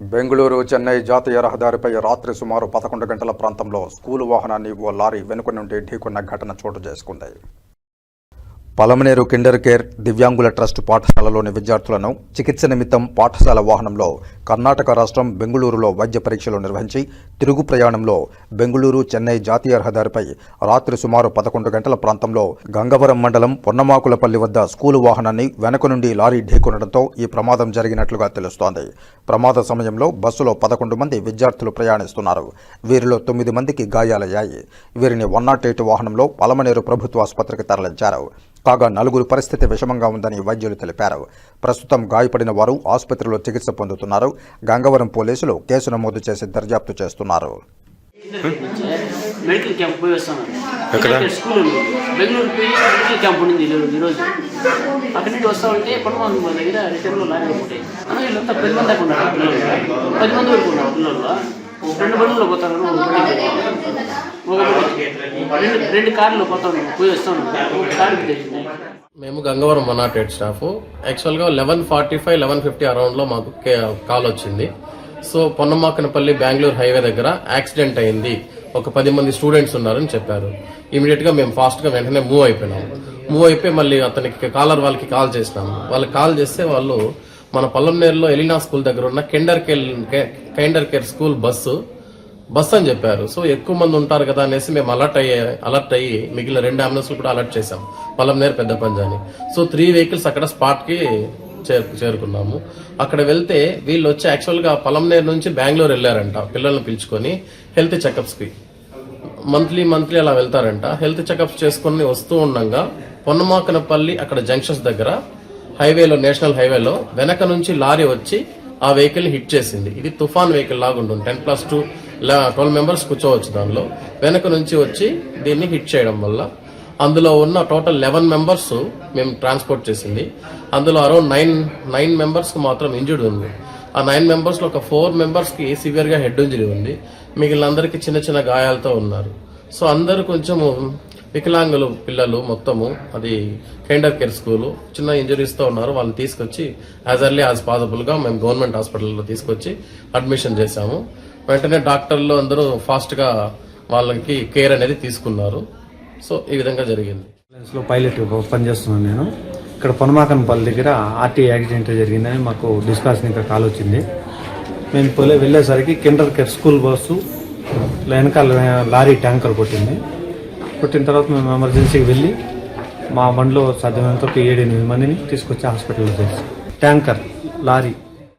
బెంగళూరు చెన్నై జాతీయ రహదారిపై రాత్రి సుమారు పదకొండు గంటల ప్రాంతంలో స్కూలు వాహనాన్ని ఓ లారీ వెనుక నుండి ఢీకొన్న ఘటన చోటు చేసుకుంది. పలమనేరు కిండర్ కేర్ దివ్యాంగుల ట్రస్ట్ పాఠశాలలోని విద్యార్థులను చికిత్స నిమిత్తం పాఠశాల వాహనంలో కర్ణాటక రాష్ట్రం బెంగళూరులో వైద్య పరీక్షలు నిర్వహించి తిరుగు ప్రయాణంలో బెంగళూరు చెన్నై జాతీయ రహదారిపై రాత్రి సుమారు పదకొండు గంటల ప్రాంతంలో గంగవరం మండలం పొన్నమాకులపల్లి వద్ద స్కూలు వాహనాన్ని వెనక నుండి లారీ ఢీకొనడంతో ఈ ప్రమాదం జరిగినట్లుగా తెలుస్తోంది. ప్రమాద సమయంలో బస్సులో పదకొండు మంది విద్యార్థులు ప్రయాణిస్తున్నారు. వీరిలో తొమ్మిది మందికి గాయాలయ్యాయి. వీరిని వన్ నాట్ ఎయిట్ వాహనంలో పలమనేరు ప్రభుత్వ ఆసుపత్రికి తరలించారు. కాగా నలుగురు పరిస్థితి విషమంగా ఉందని వైద్యులు తెలిపారు. ప్రస్తుతం గాయపడిన వారు ఆసుపత్రిలో చికిత్స పొందుతున్నారు. గంగవరం పోలీసులు కేసు నమోదు చేసి దర్యాప్తు చేస్తున్నారు. మెడికల్ క్యాంప్ పోయి వస్తాను? స్కూల్ ఉంది. బెంగళూరు పోయి మెడికల్ క్యాంప్ ఉండింది ఈరోజు అక్కడి నుండి వస్తా ఉంటే పడమాను దగ్గర రిటర్న్లో లారీ ఒకటి అన్న వీళ్ళంతా పది మంది దాకా ఉన్నారు పది మంది వరకు ఉన్నారు పిల్లలు. రెండు బండ్లలో పోతాను. రెండు రెండు కార్లు పోతాను. పోయి వస్తాను మేము Gangavaram one not eight staff. యాక్చువల్గా eleven forty five eleven fifty అరౌండ్లో మాకు కే- కాల్ వచ్చింది. సో పొన్నమాకనపల్లి బెంగళూరు హైవే దగ్గర యాక్సిడెంట్ అయింది. ఒక పది మంది స్టూడెంట్స్ ఉన్నారని చెప్పారు. ఇమీడియట్గా మేము ఫాస్ట్గా వెంటనే మూవ్ అయిపోయినాము మూవ్ అయిపోయి మళ్ళీ అతనికి కాలర్ వాళ్ళకి కాల్ చేసినాము వాళ్ళకి కాల్ చేస్తే వాళ్ళు మన పల్లంనేరులో ఎలినా స్కూల్ దగ్గర ఉన్న kinder care kinder care school bus bus అని చెప్పారు. సో ఎక్కువ మంది ఉంటారు కదా అనేసి మేము అలర్ట్ అయ్యే అలర్ట్ అయ్యి మిగిలిన రెండు అంబులెన్స్లు కూడా అలర్ట్ చేశాం. పల్లంనేరు పెద్ద పంజాని. సో త్రీ వెహికల్స్ అక్కడ స్పాట్కి చేరు- చేరుకున్నాము. అక్కడ వెళ్తే వీళ్ళు వచ్చి యాక్చువల్గా గా నుంచి బెంగళూరు వెళ్ళారంట పిల్లల్ని పిలుచుకొని హెల్త్ చెకప్స్కి మంత్లీ మంత్లీ అలా వెళ్తారంట. హెల్త్ చెకప్స్ చేసుకుని వస్తూ ఉండగా పొన్నమాకనపల్లి అక్కడ జంక్షన్స్ దగ్గర హైవేలో నేషనల్ హైవేలో వెనక నుంచి లారీ వచ్చి ఆ వెహికల్ హిట్ చేసింది. ఇది తుఫాన్ వెహికల్ లాగా ఉంటుంది. Ten plus two twelve members కూర్చోవచ్చు దానిలో. వెనక నుంచి వచ్చి దీన్ని హిట్ చేయడం వల్ల అందులో ఉన్న టోటల్ లెవెన్ మెంబర్స్ మేము ట్రాన్స్పోర్ట్ చేసింది. అందులో అరౌండ్ నైన్ నైన్ మెంబర్స్కి మాత్రం ఇంజుర్డ్ ఉంది. ఆ నైన్ మెంబర్స్లో ఒక ఫోర్ మెంబర్స్కి సివియర్గా హెడ్ ఇంజరీ ఉంది. మిగిలిన అందరికి చిన్న చిన్న గాయాలతో ఉన్నారు. సో అందరూ కొంచెము వికలాంగులు పిల్లలు మొత్తము అది కైండర్ కేర్ స్కూల్ చిన్న ఇంజరీస్తో ఉన్నారు వాళ్ళని తీసుకొచ్చి యాజ్ ఎర్లీ యాజ్ పాసిబుల్గా మేము గవర్నమెంట్ హాస్పిటల్లో తీసుకొచ్చి అడ్మిషన్ చేశాము. వెంటనే డాక్టర్లు అందరూ ఫాస్ట్గా వాళ్ళకి కేర్ అనేది తీసుకున్నారు. సో ఈ విధంగా జరిగింది. లో పైలట్ పనిచేస్తున్నాను నేను. ఇక్కడ పొనమాకనపల్లి దగ్గర ఆర్టీ యాక్సిడెంట్ జరిగిందని మాకు డిస్పాచ్ ఇంకా కాల్ వచ్చింది. మేము పోలే వెళ్ళేసరికి కిండర్ కేర్ స్కూల్ బస్సు వెనకాల లారీ ట్యాంకర్ కొట్టింది. పుట్టిన తర్వాత మేము ఎమర్జెన్సీకి వెళ్ళి మా బండిలో సాధ్యమైనంత ఏడు ఎనిమిది మందిని తీసుకొచ్చి హాస్పిటల్లో చేసి ట్యాంకర్ లారీ.